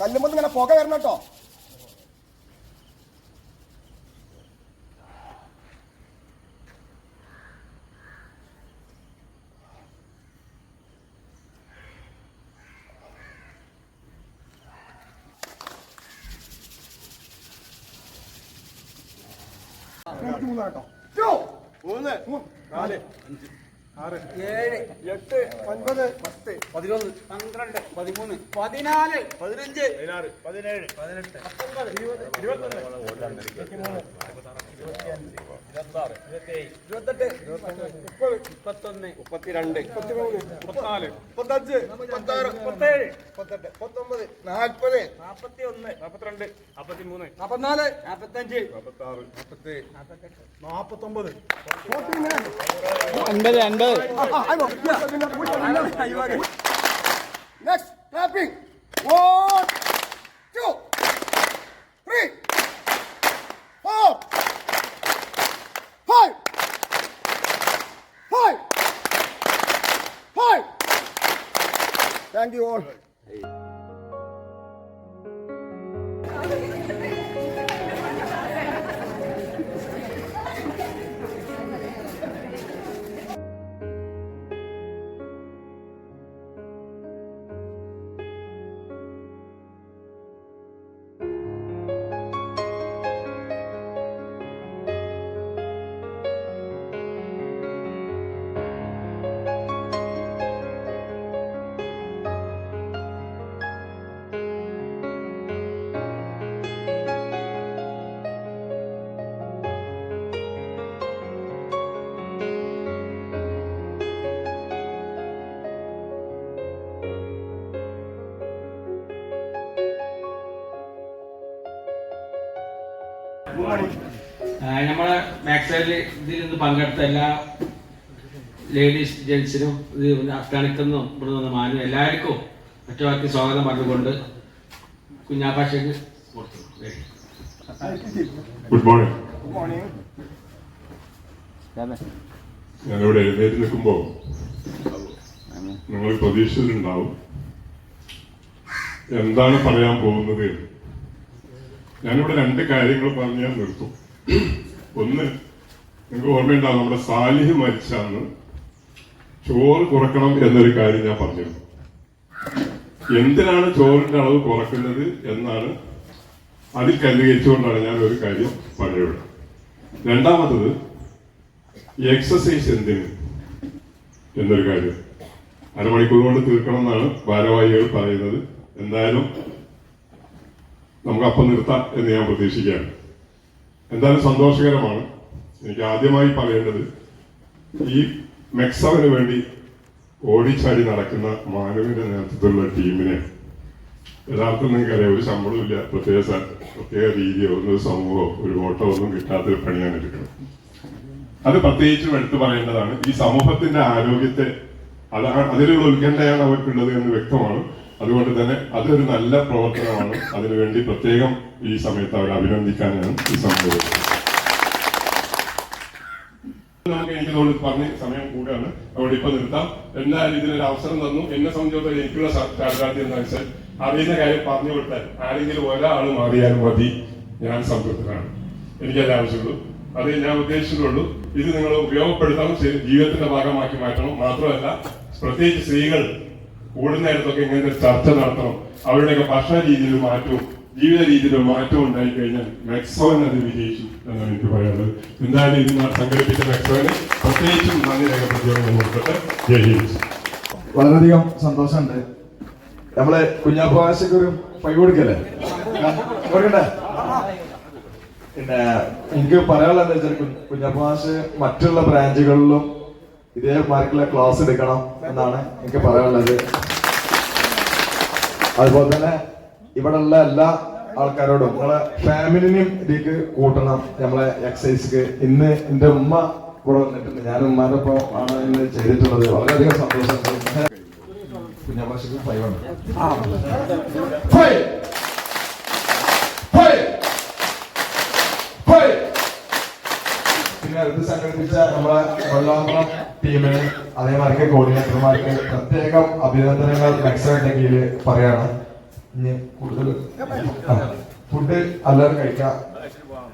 കല്ലുമ്പോൾ ഇങ്ങനെ പുക വരണം കേട്ടോ. മൂന്നാട്ടോ മൂന്ന്. നാല് ആറ് ഏഴ് എട്ട് ഒൻപത് പത്ത് പതിനൊന്ന് പന്ത്രണ്ട് പതിമൂന്ന് പതിനാല് പതിനഞ്ച് പതിനാറ് പതിനേഴ് പതിനെട്ട് പത്തൊമ്പത് ഇരുപത് ഇരുപത്തൊന്ന് ഇരുപത്താറ് ഇരുപത്തേഴ് ഇരുപത്തെട്ട് മുപ്പത് മുപ്പത്തൊന്ന് മുപ്പത്തിരണ്ട് മുപ്പത്തിമൂന്ന് മുപ്പത്തിനാല് മുപ്പത്തഞ്ച് മുപ്പത്താറ് മുപ്പത്തേഴ് മുപ്പത്തെട്ട് മുപ്പത്തൊമ്പത് നാൽപ്പത് നാൽപ്പത്തി ഒന്ന് നാൽപ്പത്തിരണ്ട് നാൽപ്പത്തിമൂന്ന് നാൽപ്പത്തിനാല് നാപ്പത്തഞ്ച് നാപ്പത്താറ് നാൽപ്പത്തേഴ് നാൽപ്പത്തൊമ്പത് അൻപത് അൻപത് next clapping one two three four five five five thank you all നമ്മളെ മാക്സൈഡിൽ ഇതിൽ നിന്ന് പങ്കെടുത്ത എല്ലാ ലേഡീസ് ജെൻസിനും ഇത് അഫ്ഗാനിസ്ഥാനും ഇവിടെ നിന്ന് മാനും എല്ലാവർക്കും ഒറ്റവാക്കി സ്വാഗതം പറഞ്ഞുകൊണ്ട് കുഞ്ഞാഭാഷയ്ക്ക് കൊടുത്തു ശരി. ഗുഡ് മോർണിംഗ് ഗുഡ് മോർണിംഗ് ഞാനിവിടെ എഴുന്നേറ്റ് നിൽക്കുമ്പോൾ നിങ്ങൾ പ്രതീക്ഷിച്ചിട്ടുണ്ടാവും എന്താണ് പറയാൻ പോകുന്നത് എന്ന്. ഞാനിവിടെ രണ്ട് കാര്യങ്ങൾ പറഞ്ഞ് ഞാൻ നിർത്തും. ഒന്ന് നിങ്ങൾക്ക് ഓർമ്മയുണ്ടാവും നമ്മുടെ സാലിഹ് മരിച്ചാണ് ചോറ് കുറക്കണം എന്നൊരു കാര്യം ഞാൻ പറഞ്ഞിരുന്നു. എന്തിനാണ് ചോറിന്റെ അളവ് കുറക്കുന്നത് എന്നാണ് അതിൽ കേന്ദ്രീകരിച്ചുകൊണ്ടാണ് ഞാൻ ഒരു കാര്യം പറഞ്ഞത് രണ്ടാമത്തത് എക്സസൈസ് എന്തിന് എന്നൊരു കാര്യം. അരമണിക്കൂർ കൊണ്ട് തീർക്കണം എന്നാണ് ഭാരവാഹികൾ പറയുന്നത്. എന്തായാലും നമുക്ക് അപ്പം നിർത്താം എന്ന് ഞാൻ പ്രതീക്ഷിക്കുകയാണ്. എന്തായാലും സന്തോഷകരമാണ്. എനിക്ക് ആദ്യമായി പറയേണ്ടത് ഈ മെക്സവിന് വേണ്ടി ഓടിച്ചാടി നടക്കുന്ന മാനവിന്റെ നേതൃത്വത്തിലുള്ള ടീമിനെ യഥാർത്ഥം നിങ്ങൾക്കറിയാം ഒരു ശമ്പളമില്ല. പ്രത്യേക പ്രത്യേക രീതിയോ ഒന്നൊരു സമൂഹമോ ഒരു ഓട്ടോ ഒന്നും കിട്ടാത്തൊരു പണിയാണ് എടുക്കുന്നത് അത് പ്രത്യേകിച്ചും എടുത്തു പറയേണ്ടതാണ്. ഈ സമൂഹത്തിന്റെ ആരോഗ്യത്തെ അതാണ് അതിലൊരു ഉത്കണ്ഠയാണ് അവർക്കുള്ളത് എന്ന് വ്യക്തമാണ്. അതുകൊണ്ട് തന്നെ അതൊരു നല്ല പ്രവർത്തനമാണ്. അതിനുവേണ്ടി പ്രത്യേകം ഈ സമയത്ത് അവരെ അഭിനന്ദിക്കാനാണ് ഈ സംഭവം. നമുക്ക് എനിക്ക് തോന്നുന്നു പറഞ്ഞ് സമയം കൂടുകയാണ് അതുകൊണ്ട് ഇപ്പൊ നിർത്താം. എന്തായാലും ഇതിനൊരു അവസരം തന്നു. എന്നെ സംബന്ധിച്ചിടത്തോളം എനിക്കുള്ള ചാർജാദ്യം എന്താ വെച്ചാൽ അറിയുന്ന കാര്യം പറഞ്ഞു കൊടുത്താൽ ആരെങ്കിലും ഒരാൾ മാറിയാൽ മതി. ഞാൻ സംതൃപ്തനാണ്. എനിക്കത് ആവശ്യമുള്ളൂ. അത് ഞാൻ ഉദ്ദേശിച്ചിട്ടുള്ളൂ. ഇത് നിങ്ങൾ ഉപയോഗപ്പെടുത്താം ജീവിതത്തിന്റെ ഭാഗമാക്കി മാറ്റണം. മാത്രമല്ല പ്രത്യേകിച്ച് സ്ത്രീകൾ കൂടുന്നിടത്തൊക്കെ ഇങ്ങനത്തെ ചർച്ച നടത്തണം. അവരുടെയൊക്കെ ഭക്ഷണ രീതിയിൽ മാറ്റവും ജീവിത രീതിയിൽ മാറ്റവും ഉണ്ടായി കഴിഞ്ഞാൽ മെക്സോൻ അത് വിജയിച്ചു എന്നാണ് എനിക്ക് പറയാനുള്ളത്. എന്തായാലും ഇന്ന് സംഘടിപ്പിച്ച മെക്സോന് പ്രത്യേകിച്ചും നന്ദി രേഖപ്പെടുത്തിയോട് കൊടുത്തിട്ട് വളരെയധികം സന്തോഷമുണ്ട്. നമ്മളെ കുഞ്ഞാപ്പാശക്ക് ഒരു പൈ കൊടുക്കല്ലേ? കൊടുക്കണ്ടേ പിന്നെ എനിക്ക് പറയാനുള്ളത് എന്താ വെച്ചാൽ കുഞ്ഞാപ്പാശ് മറ്റുള്ള ബ്രാഞ്ചുകളിലും ഇതേ മാർക്കിലെ ക്ലാസ് എടുക്കണം എന്നാണ് എനിക്ക് പറയാനുള്ളത്. അതുപോലെ തന്നെ ഇവിടെയുള്ള എല്ലാ ആൾക്കാരോടും നമ്മളെ ഫാമിലിനെയും ഇതിലേക്ക് കൂട്ടണം. നമ്മളെ എക്സസൈസ്ക്ക് ഇന്ന് എന്റെ ഉമ്മ കൂടെ വന്നിട്ടുണ്ട്. ഞാൻ ഉമ്മാന്റെ ഒപ്പം ആണ് ഇന്ന് ചെയ്തിട്ടുള്ളത്. വളരെയധികം സന്തോഷമുണ്ട് കുഞ്ഞാപ്പാശക്ക് ഫൈവ് ആണ്. ഫൈവ് ഫൈവ് പിന്നെ ഇത് സംഘടിപ്പിച്ച നമ്മളെ വെള്ളാമ്പുറം ടീമിന് അതേമാർക്ക് കോർഡിനേറ്റർമാർക്ക് പ്രത്യേകം അഭിനന്ദനങ്ങൾ മെക്സറിന്റെ കീഴിൽ പറയാണ്. ഇനി കൂടുതൽ ഫുഡ് അല്ലറും കഴിക്കാം.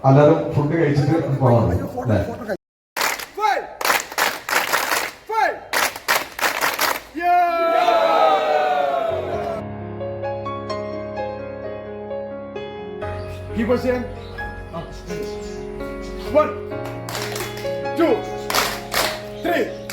അല്ലറും ഫുഡ് കഴിച്ചിട്ട് പോകണം! Keep us in. One, two, three,